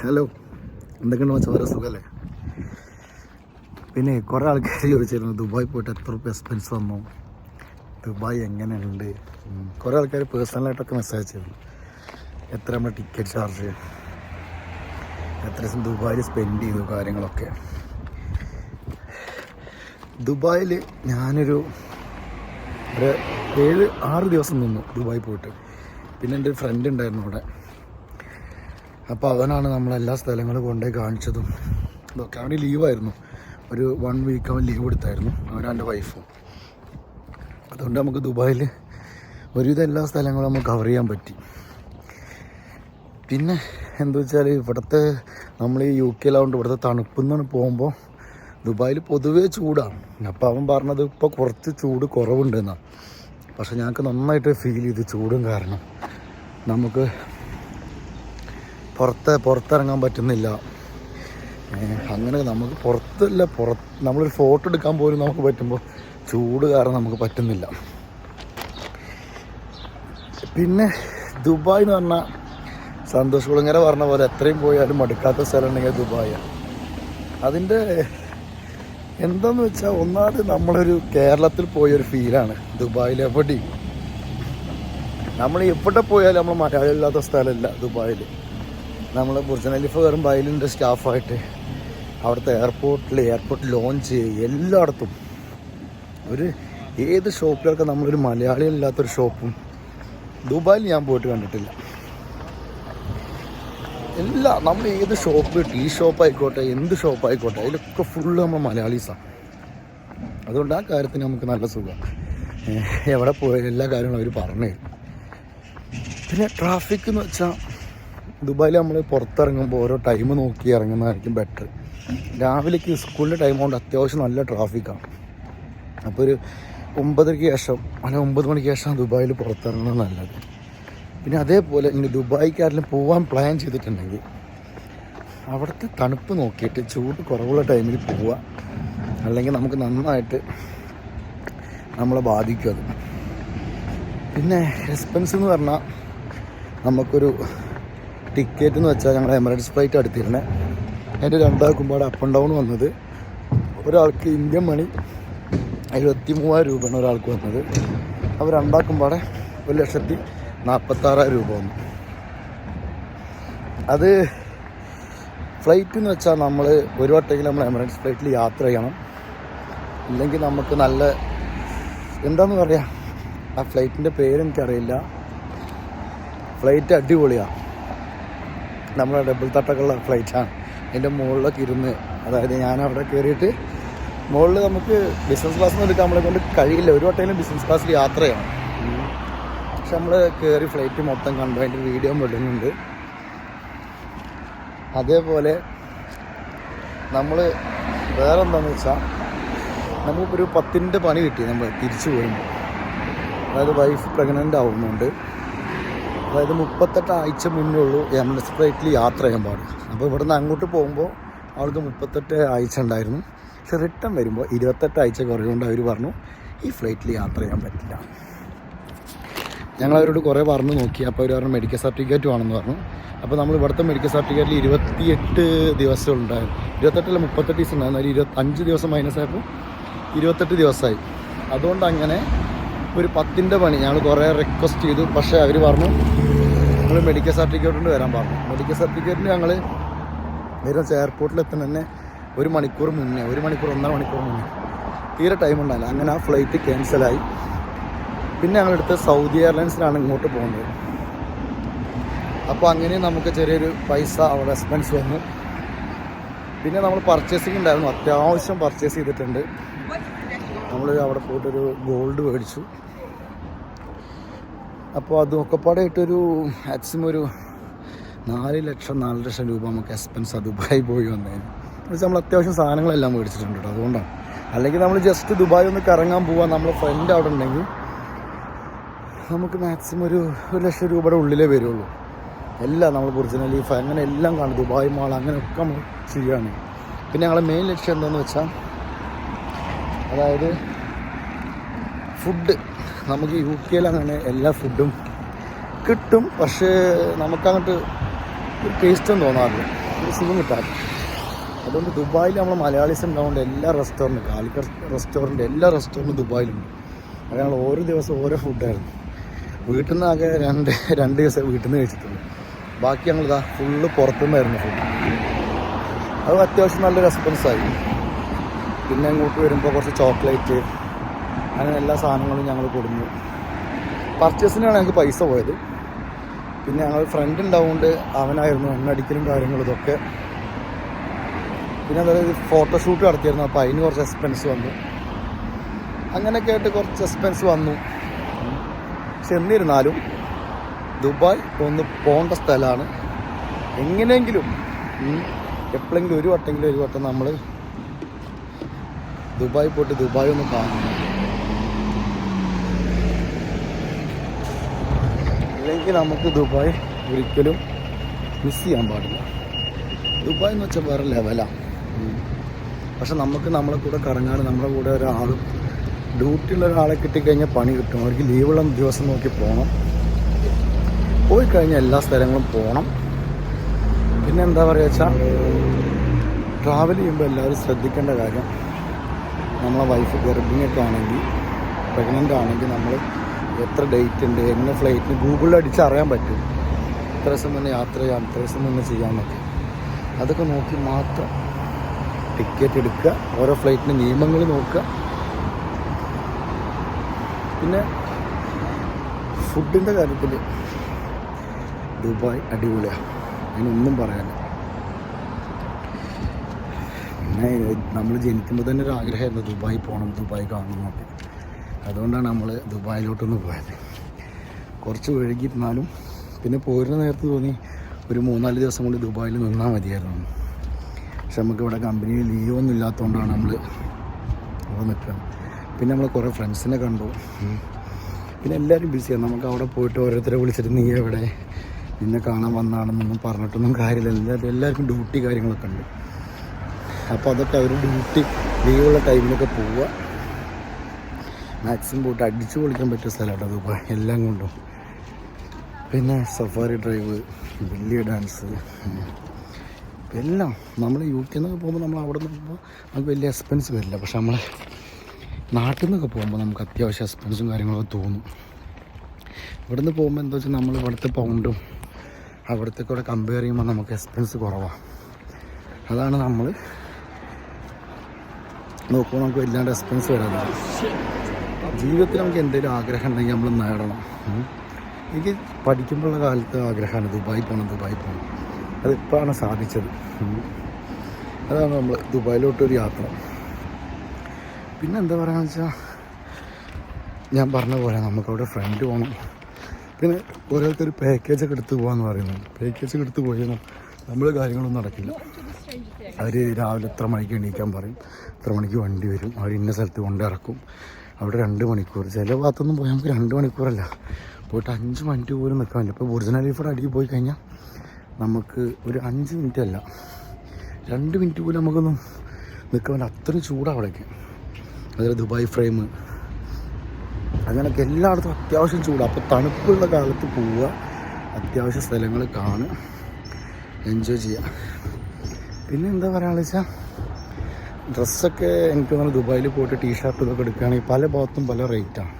Hello എന്തൊക്കെയുണ്ട് മച്ചാ? വേറെ സുഖമല്ലേ പിന്നെ കുറേ ആൾക്കാർ ചോദിച്ചിരുന്നു ദുബായ് പോയിട്ട് എത്ര റുപ്യ എക്സ്പെൻസ് വന്നു? ദുബായ് എങ്ങനെയുണ്ട്. കുറേ ആൾക്കാർ പേഴ്സണലായിട്ടൊക്കെ മെസ്സേജ് ചെയ്തു എത്ര നമ്മൾ ടിക്കറ്റ് ചാർജ് എത്ര ദിവസം ദുബായിൽ സ്പെൻഡ് ചെയ്തു കാര്യങ്ങളൊക്കെ? ദുബായിൽ ഞാനൊരു ഒരു ഏഴ് ആറ് ദിവസം നിന്നു ദുബായ് പോയിട്ട്. പിന്നെ എന്റെ ഒരു ഫ്രണ്ട് ഉണ്ടായിരുന്നു അവിടെ. അപ്പോൾ അവനാണ് നമ്മളെല്ലാ സ്ഥലങ്ങളും കൊണ്ടുപോയി കാണിച്ചതും. ഇതൊക്കെ അവന് ലീവായിരുന്നു. ഒരു വൺ വീക്ക് അവൻ ലീവ് എടുത്തായിരുന്നു. അവനും എന്റെ വൈഫും അതുകൊണ്ട് നമുക്ക് ദുബായിൽ ഒരുവിധം എല്ലാ സ്ഥലങ്ങളും നമുക്ക് കവർ ചെയ്യാൻ പറ്റി. പിന്നെ എന്താ വെച്ചാൽ ഇവിടുത്തെ നമ്മൾ ഈ യു കെയിലാവുകൊണ്ട് ഇവിടുത്തെ തണുപ്പെന്നാണ് പോകുമ്പോൾ ദുബായിൽ പൊതുവേ ചൂടാണ്. അപ്പോൾ അവൻ പറഞ്ഞത് ഇപ്പോൾ കുറച്ച് ചൂട് കുറവുണ്ടെന്നാണ് പക്ഷെ ഞങ്ങൾക്ക് നന്നായിട്ട് ഫീൽ ചെയ്ത് ചൂടും കാരണം നമുക്ക് പുറത്ത് പുറത്തിറങ്ങാൻ പറ്റുന്നില്ല. അങ്ങനെ നമുക്ക് പുറത്തല്ല പുറത്ത് നമ്മളൊരു ഫോട്ടോ എടുക്കാൻ പോലും നമുക്ക് പറ്റുമ്പോൾ ചൂട് കാരണം നമുക്ക് പറ്റുന്നില്ല. പിന്നെ ദുബായ് എന്ന് പറഞ്ഞാൽ സന്തോഷ് കുളങ്ങര പറഞ്ഞ പോലെ എത്രയും പോയാലും മടുക്കാത്ത സ്ഥലം ഉണ്ടെങ്കിൽ ദുബായാണ് അതിന്റെ എന്താന്ന് വെച്ചാൽ ഒന്നാമത് നമ്മളൊരു കേരളത്തിൽ പോയൊരു ഫീലാണ് ദുബായിൽ എവിടെയും. നമ്മൾ എവിടെ പോയാലും നമ്മൾ മലയാളം ഇല്ലാത്ത സ്ഥലമല്ല ദുബായിൽ നമ്മൾ ബുർജ് ഖലീഫ കയറുമ്പോൾ അതിലിന്റെ സ്റ്റാഫായിട്ട്. അവിടുത്തെ എയർപോർട്ടിൽ എയർപോർട്ട് ലോഞ്ച് എല്ലായിടത്തും. ഒരു ഏത് ഷോപ്പിലൊക്കെ നമ്മളൊരു മലയാളി ഇല്ലാത്തൊരു ഷോപ്പും. ദുബായിൽ ഞാൻ പോയിട്ട് കണ്ടിട്ടില്ല. എല്ലാ നമ്മൾ ഏത് ഷോപ്പ് ടീ ഷോപ്പ് ആയിക്കോട്ടെ എന്ത് ഷോപ്പ് ആയിക്കോട്ടെ അതിലൊക്കെ ഫുള്ള് നമ്മൾ മലയാളീസാണ് അതുകൊണ്ട് ആ കാര്യത്തിന് നമുക്ക് നല്ല സുഖമാണ് എവിടെ പോയാലും എല്ലാ കാര്യങ്ങളും അവർ പറഞ്ഞു പിന്നെ ട്രാഫിക് എന്ന് വെച്ചാൽ ദുബായിൽ നമ്മൾ പുറത്തിറങ്ങുമ്പോൾ ഓരോ ടൈം നോക്കി ഇറങ്ങുന്നതായിരിക്കും ബെറ്റർ രാവിലേക്ക് സ്കൂളിന്റെ ടൈം കൊണ്ട് അത്യാവശ്യം നല്ല ട്രാഫിക്കാണ് അപ്പോൾ ഒരു ഒമ്പതരയ്ക്ക് ശേഷം അല്ലെങ്കിൽ ഒമ്പത് മണിക്ക് ശേഷം ദുബായിൽ പുറത്തിറങ്ങുന്നത് നല്ലത്. പിന്നെ അതേപോലെ ഇനി ദുബായിക്കാരിലും പോകാൻ പ്ലാൻ ചെയ്തിട്ടുണ്ടെങ്കിൽ അവിടുത്തെ തണുപ്പ് നോക്കിയിട്ട് ചൂട് കുറവുള്ള ടൈമിൽ പോവുക അല്ലെങ്കിൽ നമുക്ക് നന്നായിട്ട് നമ്മളെ ബാധിക്കും അത്. പിന്നെ എക്സ്പെൻസ് എന്ന് പറഞ്ഞാൽ നമുക്കൊരു ടിക്കറ്റ് എന്ന് വെച്ചാൽ ഞങ്ങൾ എമിറേറ്റ്സ് ഫ്ലൈറ്റ് എടുത്തിരുന്നത് അതിന്റെ രണ്ടാക്കുമ്പോൾ അപ്പ് ആൻഡ് ഡൗൺ വന്നത്. ഒരാൾക്ക് ഇന്ത്യൻ മണി എഴുപത്തി മൂവായിരം രൂപയാണ് ഒരാൾക്ക് വന്നത്. അപ്പോൾ രണ്ടാക്കുമ്പോൾ ഒരു ലക്ഷത്തി നാൽപ്പത്താറായിരം രൂപ വന്നു. അത് ഫ്ലൈറ്റ് എന്ന് വെച്ചാൽ നമ്മൾ ഒരു വട്ടെങ്കിലും നമ്മൾ എമിറേറ്റ്സ് ഫ്ലൈറ്റിൽ യാത്ര ചെയ്യണം. ഇല്ലെങ്കിൽ നമുക്ക് നല്ല എന്താന്ന് പറയുക ആ ഫ്ലൈറ്റിന്റെ പേരെനിക്കറിയില്ല ഫ്ലൈറ്റ് അടിപൊളിയാണ് നമ്മുടെ ഡബിൾ തട്ടക്കുള്ള ഫ്ലൈറ്റാണ് അതിന്റെ മുകളിലൊക്കെ ഇരുന്ന് അതായത് ഞാൻ അവിടെ കയറിയിട്ട് മുകളിൽ നമുക്ക് ബിസിനസ് ക്ലാസ് എടുക്കാൻ നമ്മളെ കൊണ്ട് കഴിയില്ല. ഒരു വട്ടയിലും ബിസിനസ് ക്ലാസ്സിൽ യാത്രയാണ് പക്ഷെ നമ്മൾ കയറി ഫ്ലൈറ്റ് മൊത്തം കണ്ടു. അതിന്റെ വീഡിയോ വിടുന്നുണ്ട് അതേപോലെ നമ്മൾ വേറെ എന്താണെന്ന് വെച്ചാൽ നമുക്കൊരു പത്തിന്റെ പണി കിട്ടി. നമ്മൾ തിരിച്ചു പോരുമ്പോൾ അതായത് വൈഫ് പ്രഗ്നന്റ് ആവുന്നുണ്ട്. അതായത് മുപ്പത്തെട്ട് ആഴ്ച മുന്നേ ഉള്ളൂ എമിറേറ്റ്സ് ഫ്ലൈറ്റിൽ യാത്ര ചെയ്യാൻ പാടില്ല. അപ്പോൾ ഇവിടുന്ന് അങ്ങോട്ട് പോകുമ്പോൾ അവൾക്ക് മുപ്പത്തെട്ട് ആഴ്ച ഉണ്ടായിരുന്നു. പക്ഷെ റിട്ടേൺ വരുമ്പോൾ ഇരുപത്തെട്ട് ആഴ്ച കുറയുകൊണ്ട് അവർ പറഞ്ഞു ഈ ഫ്ലൈറ്റിൽ യാത്ര ചെയ്യാൻ പറ്റില്ല. ഞങ്ങൾ അവരോട് കുറേ പറഞ്ഞു നോക്കി. അപ്പോൾ അവർ പറഞ്ഞു മെഡിക്കൽ സർട്ടിഫിക്കറ്റ് വേണമെന്ന് പറഞ്ഞു. അപ്പോൾ നമ്മൾ ഇവിടുത്തെ മെഡിക്കൽ സർട്ടിഫിക്കറ്റിൽ ഇരുപത്തിയെട്ട് ദിവസം ഉണ്ടായിരുന്നു. ഇരുപത്തെട്ടല്ല മുപ്പത്തെട്ട് ദിവസം ഉണ്ടായിരുന്നു. അതിൽ ഇരുപത്തഞ്ച് ദിവസം മൈനസ് ആയപ്പോൾ ഇരുപത്തെട്ട് ദിവസമായി അതുകൊണ്ട് അങ്ങനെ ഒരു പത്തിന്റെ പണി. ഞങ്ങൾ കുറേ റിക്വസ്റ്റ് ചെയ്തു. പക്ഷേ അവർ പറഞ്ഞു ഞങ്ങൾ മെഡിക്കൽ സർട്ടിഫിക്കറ്റ് കൊണ്ട് വരാൻ പറഞ്ഞു. മെഡിക്കൽ സർട്ടിഫിക്കറ്റിന് ഞങ്ങൾ വരുന്ന എയർപോർട്ടിൽ എത്തുന്ന തന്നെ ഒരു മണിക്കൂർ മുന്നേ ഒരു മണിക്കൂർ ഒന്നര മണിക്കൂർ മുന്നേ. തീരെ ടൈം ഉണ്ടായില്ല. അങ്ങനെ ആ ഫ്ലൈറ്റ് ക്യാൻസലായി പിന്നെ ഞങ്ങളെടുത്ത് സൗദി എയർലൈൻസിലാണ് ഇങ്ങോട്ട് പോകുന്നത്. അപ്പോൾ അങ്ങനെ നമുക്ക് ചെറിയൊരു പൈസ അവിടെ എക്സ്പെൻസ് വന്നു. പിന്നെ നമ്മൾ പർച്ചേസിങ് ഉണ്ടായിരുന്നു. അത്യാവശ്യം പർച്ചേസ് ചെയ്തിട്ടുണ്ട്. നമ്മൾ അവിടെ പോയിട്ടൊരു ഗോൾഡ് മേടിച്ചു. അപ്പോൾ അതൊക്കെ പാടെ ഇട്ടൊരു മാക്സിമം ഒരു നാല് ലക്ഷം നാല് ലക്ഷം രൂപ നമുക്ക് എക്സ്പെൻസ് ആ ദുബായി പോയി വന്നതിന് എന്നുവെച്ചാൽ നമ്മൾ അത്യാവശ്യം സാധനങ്ങളെല്ലാം മേടിച്ചിട്ടുണ്ട് കേട്ടോ അതുകൊണ്ടാണ് അല്ലെങ്കിൽ നമ്മൾ ജസ്റ്റ് ദുബായ് ഒന്ന് കറങ്ങാൻ പോവാൻ നമ്മളെ ഫ്രണ്ട് അവിടെ ഉണ്ടെങ്കിൽ നമുക്ക് മാക്സിമം ഒരു ഒരു ലക്ഷം രൂപയുടെ ഉള്ളിലേ വരുള്ളൂ. എല്ലാം നമ്മൾ ബുർജ് ഖലീഫ അങ്ങനെ എല്ലാം കാണും ദുബായ് മാൾ അങ്ങനെയൊക്കെ നമ്മൾ ചെയ്യുകയാണ് പിന്നെ ഞങ്ങളുടെ മെയിൻ ലക്ഷ്യം എന്താണെന്ന് വെച്ചാൽ അതായത് ഫുഡ് നമുക്ക് യു കെയിൽ അങ്ങനെ എല്ലാ ഫുഡും കിട്ടും. പക്ഷേ നമുക്കങ്ങോട്ട് ടേസ്റ്റും തോന്നാറില്ല. ഒരു സുഖം കിട്ടാറില്ല. അതുകൊണ്ട് ദുബായിൽ നമ്മൾ മലയാളീസ് ഉണ്ടാവുകൊണ്ട് എല്ലാ റെസ്റ്റോറന്റും കാലിക്കറ്റ് റെസ്റ്റോറന്റ് എല്ലാ റെസ്റ്റോറന്റും ദുബായിലുണ്ട്. അത് ഞങ്ങൾ ഓരോ ദിവസം ഓരോ ഫുഡായിരുന്നു വീട്ടിൽ നിന്ന് ആകെ രണ്ട് രണ്ട് ദിവസം വീട്ടിൽ നിന്ന് കഴിച്ചിട്ടുള്ളൂ. ബാക്കി ഞങ്ങളിതാ ഫുള്ള് പുറത്തുനിന്നായിരുന്നു ഫുഡ് അത് അത്യാവശ്യം നല്ല റെസ്പോൺസായി പിന്നെ അങ്ങോട്ട് വരുമ്പോൾ കുറച്ച് ചോക്ലേറ്റ് അങ്ങനെ എല്ലാ സാധനങ്ങളും ഞങ്ങൾ കൊടുന്നു. പർച്ചേസിനാണ് ഞങ്ങൾക്ക് പൈസ പോയത്. പിന്നെ ഞങ്ങൾ ഫ്രണ്ട് ഉണ്ടാവുകൊണ്ട് അവനായിരുന്നു എണ്ണടിക്കലും കാര്യങ്ങളും ഇതൊക്കെ. പിന്നെ അതായത് ഫോട്ടോഷൂട്ട് നടത്തിയിരുന്നു. അപ്പോൾ അതിന് കുറച്ച് എക്സ്പെൻസ് വന്നു. അങ്ങനെയൊക്കെ ആയിട്ട് കുറച്ച് എക്സ്പെൻസ് വന്നു. പക്ഷെ എന്നിരുന്നാലും ദുബായ് ഒന്ന് പോകേണ്ട സ്ഥലമാണ്. എങ്ങനെയെങ്കിലും എപ്പോഴെങ്കിലും ഒരു വട്ടെങ്കിലും ഒരു വട്ടം നമ്മൾ ദുബായ് പോയിട്ട് ദുബായ് ഒന്ന് കാണണം. അല്ലെങ്കിൽ നമുക്ക് ദുബായ് ഒരിക്കലും മിസ് ചെയ്യാൻ പാടില്ല. ദുബായ് എന്ന് വെച്ചാൽ വേറെ ലെവലാണ് പക്ഷെ നമുക്ക് നമ്മളെ കൂടെ കറങ്ങാൻ നമ്മുടെ കൂടെ ഒരാളും ഡ്യൂട്ടിയുള്ള ഒരാളെ കിട്ടിക്കഴിഞ്ഞാൽ പണി കിട്ടും. അവർക്ക് ലീവുള്ള ദിവസം നോക്കി പോകണം പോയി കഴിഞ്ഞാൽ എല്ലാ സ്ഥലങ്ങളും പോകണം പിന്നെ എന്താ പറയുക വെച്ചാൽ ട്രാവൽ ചെയ്യുമ്പോൾ എല്ലാവരും ശ്രദ്ധിക്കേണ്ട കാര്യം നമ്മളെ വൈഫ് ഗർഭിണിയൊക്കെ ആണെങ്കിൽ പ്രഗ്നന്റ് ആണെങ്കിൽ നമ്മൾ എത്ര ഡേറ്റ് ഉണ്ട് എന്ന ഫ്ലൈറ്റിന് ഗൂഗിളിൽ അടിച്ച് അറിയാൻ പറ്റും. ഇത്ര ദിവസം തന്നെ യാത്ര ചെയ്യാം ഇത്ര ദിവസം തന്നെ ചെയ്യാമെന്നൊക്കെ അതൊക്കെ നോക്കി മാത്രം ടിക്കറ്റ് എടുക്കുക ഓരോ ഫ്ലൈറ്റിന്റെ നിയമങ്ങൾ നോക്കുക. പിന്നെ ഫുഡിന്റെ കാര്യത്തിൽ ദുബായ് അടിപൊളിയാണ്. അതിനൊന്നും പറയാനില്ല. പിന്നെ നമ്മൾ ജനിക്കുമ്പോൾ തന്നെ ഒരു ആഗ്രഹമായിരുന്നു ദുബായ് പോകണം ദുബായ് കാണണം എന്നൊക്കെ. അതുകൊണ്ടാണ് നമ്മൾ ദുബായിലോട്ടൊന്ന് പോയത്. കുറച്ച് വഴുകിയിരുന്നാലും പിന്നെ പോരുന്ന നേരത്ത് തോന്നി ഒരു മൂന്നാൽ ദിവസം കൊണ്ട് ദുബായിൽ നിന്നാൽ മതിയായിരുന്നു. പക്ഷെ നമുക്ക് ഇവിടെ കമ്പനിയിൽ ലീവൊന്നും ഇല്ലാത്തതുകൊണ്ടാണ് നമ്മൾ അവിടെ നിൽക്കുന്നത് പിന്നെ നമ്മൾ കുറേ ഫ്രണ്ട്സിനെ കണ്ടു. പിന്നെ എല്ലാവരും ബിസിയാണ് നമുക്ക് അവിടെ പോയിട്ട് ഓരോരുത്തരെ വിളിച്ചിട്ട് നീ എവിടെ? നിന്നെ കാണാൻ വന്നാണെന്നൊന്നും പറഞ്ഞിട്ടൊന്നും കാര്യമില്ല. എല്ലാവരും എല്ലാവർക്കും ഡ്യൂട്ടി കാര്യങ്ങളൊക്കെ ഉണ്ട്. അപ്പോൾ അതൊക്കെ അവർ ഡ്യൂട്ടി ലീവുള്ള ടൈമിലൊക്കെ പോവുക. മാക്സിമം പോയിട്ട് അടിച്ചു പൊളിക്കാൻ പറ്റിയ സ്ഥലമാണ് ദുബായ് എല്ലാം കൊണ്ടും. പിന്നെ സഫാരി ഡ്രൈവ് വലിയ ഡാൻസ് എല്ലാം നമ്മൾ യു കെ നിന്നൊക്കെ പോകുമ്പോൾ നമ്മൾ അവിടെ നിന്ന് പോകുമ്പോൾ നമുക്ക് വലിയ എക്സ്പെൻസ് വരില്ല. പക്ഷെ നമ്മൾ നാട്ടിൽ നിന്നൊക്കെ പോകുമ്പോൾ നമുക്ക് അത്യാവശ്യം എക്സ്പെൻസും കാര്യങ്ങളൊക്കെ തോന്നും. ഇവിടെ നിന്ന് പോകുമ്പോൾ എന്താ വെച്ചാൽ നമ്മൾ ഇവിടുത്തെ പൗണ്ടും അവിടുത്തെ കൂടെ കമ്പയർ ചെയ്യുമ്പോൾ നമുക്ക് എക്സ്പെൻസ് കുറവാണ് അതാണ് നമ്മൾ നോക്കുമ്പോൾ നമുക്ക് വല്ലാണ്ട് എക്സ്പെൻസ് വരാതെ ജീവിതത്തിൽ നമുക്ക് എന്തെങ്കിലും ആഗ്രഹം ഉണ്ടെങ്കിൽ നമ്മൾ നേടണം. എനിക്ക് പഠിക്കുമ്പോഴുള്ള കാലത്ത് ആഗ്രഹമാണ് ദുബായി പോകണം ദുബായി പോകണം അതിപ്പോഴാണ് സാധിച്ചത്. അതാണ് നമ്മൾ ദുബായിലോട്ടൊരു യാത്ര. പിന്നെ എന്താ പറയുക വെച്ചാൽ ഞാൻ പറഞ്ഞ പോലെ നമുക്കവിടെ ഫ്രണ്ട് പോകണം പിന്നെ ഓരോരുത്തർ പാക്കേജ് ഒക്കെ എടുത്ത് പോകാമെന്ന് പറയുന്നത്. പാക്കേജ് ഒക്കെ എടുത്ത് പോയാൽ നമ്മൾ കാര്യങ്ങളൊന്നും നടക്കില്ല. അവർ രാവിലെ എത്ര മണിക്ക് എണീക്കാൻ പറയും. എത്ര മണിക്ക് വണ്ടി വരും. അവർ ഇന്ന സ്ഥലത്ത് കൊണ്ടിറക്കും അവിടെ രണ്ട് മണിക്കൂർ. ചില ഭാഗത്തൊന്നും പോയാൽ നമുക്ക് രണ്ട് മണിക്കൂറല്ല. പോയിട്ട് അഞ്ച് മിനിറ്റ് പോലും നിൽക്കാൻ പറ്റില്ല ഇപ്പോൾ ഒറിജിനൽ അലീഫോടെ അടിക്ക് പോയി കഴിഞ്ഞാൽ നമുക്ക് ഒരു അഞ്ച് മിനിറ്റ് അല്ല. രണ്ട് മിനിറ്റ് പോലും നമുക്കൊന്നും നിൽക്കാൻ പറ്റില്ല അത്രയും ചൂടാണ് അവിടേക്ക്. ദുബായ് ഫ്രെയിം അങ്ങനെയൊക്കെ എല്ലായിടത്തും അത്യാവശ്യം ചൂടാണ് അപ്പോൾ തണുപ്പുള്ള കാലത്ത് പോവുക അത്യാവശ്യ സ്ഥലങ്ങൾ കാണുക എൻജോയ് ചെയ്യുക. പിന്നെ എന്താ പറയുക വെച്ചാൽ ഡ്രസ്സൊക്കെ എനിക്ക് തോന്നുന്നു ദുബായിൽ പോയിട്ട് ടീഷർട്ട് ഇതൊക്കെ എടുക്കുകയാണെങ്കിൽ പല ഭാഗത്തും പല റേറ്റാണ്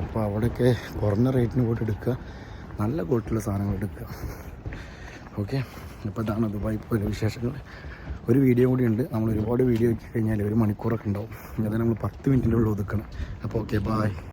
അപ്പോൾ അവിടെയൊക്കെ കുറഞ്ഞ റേറ്റിന് പോയിട്ട് എടുക്കുക. നല്ല ക്വാളിറ്റിയുള്ള സാധനങ്ങൾ എടുക്കുക. ഓക്കെ അപ്പോൾ ഇതാണ് ദുബായി പോലെ വിശേഷങ്ങൾ. ഒരു വീഡിയോ കൂടി ഉണ്ട്. നമ്മൾ ഒരുപാട് വീഡിയോ ആക്കി കഴിഞ്ഞാൽ ഒരു മണിക്കൂറൊക്കെ ഉണ്ടാവും. അതായത് നമ്മൾ പത്ത് മിനിറ്റിന്റെ ഉള്ളിൽ ഒതുക്കണം. അപ്പോൾ ഓക്കെ ബായ്